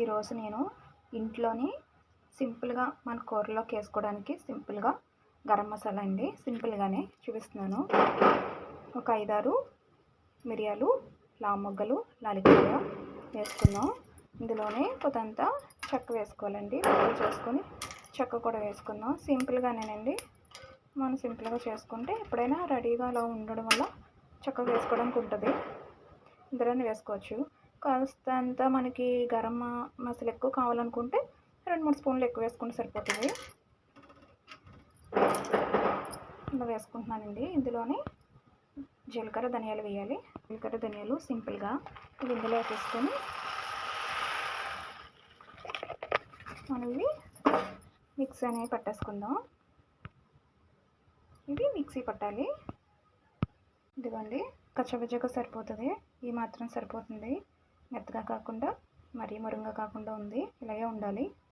ఈరోజు నేను ఇంట్లోని సింపుల్గా మన కూరలోకి వేసుకోవడానికి సింపుల్గా గరం మసాలా అండి. సింపుల్గానే చూపిస్తున్నాను. ఒక ఐదారు మిరియాలు లామొగ్గలు లాలికాయ వేసుకున్నాం ఇందులోనే కొంతంత చెక్క వేసుకోవాలండి. ముక్కలు చేసుకొని చెక్క కూడా వేసుకుందాం. సింపుల్గానేనండి. మనం సింపుల్గా చేసుకుంటే ఎప్పుడైనా రెడీగా అలా ఉండడం వల్ల చెక్క వేసుకోవడానికి ఉంటుంది. ఇందులోనే వేసుకోవచ్చు. కాస్తంత మనకి గరం మసాలా ఎక్కువ కావాలనుకుంటే రెండు మూడు స్పూన్లు ఎక్కువ వేసుకుంటే సరిపోతుంది. ఇలా వేసుకుంటున్నానండి. ఇందులోనే జీలకర్ర ధనియాలు వేయాలి. జీలకర్ర ధనియాలు సింపుల్గా ఇవి ఇందులో వేసుకొని మనం ఇవి మిక్సీ అనేవి పట్టేసుకుందాం. ఇది మిక్సీ పట్టాలి. ఇదిగోండి కచ్చబచ్చగా సరిపోతుంది. ఈ మాత్రం సరిపోతుంది. మెత్తగా కాకుండా మరీ మరుంగా కాకుండా ఉంది. ఇలాగే ఉండాలి.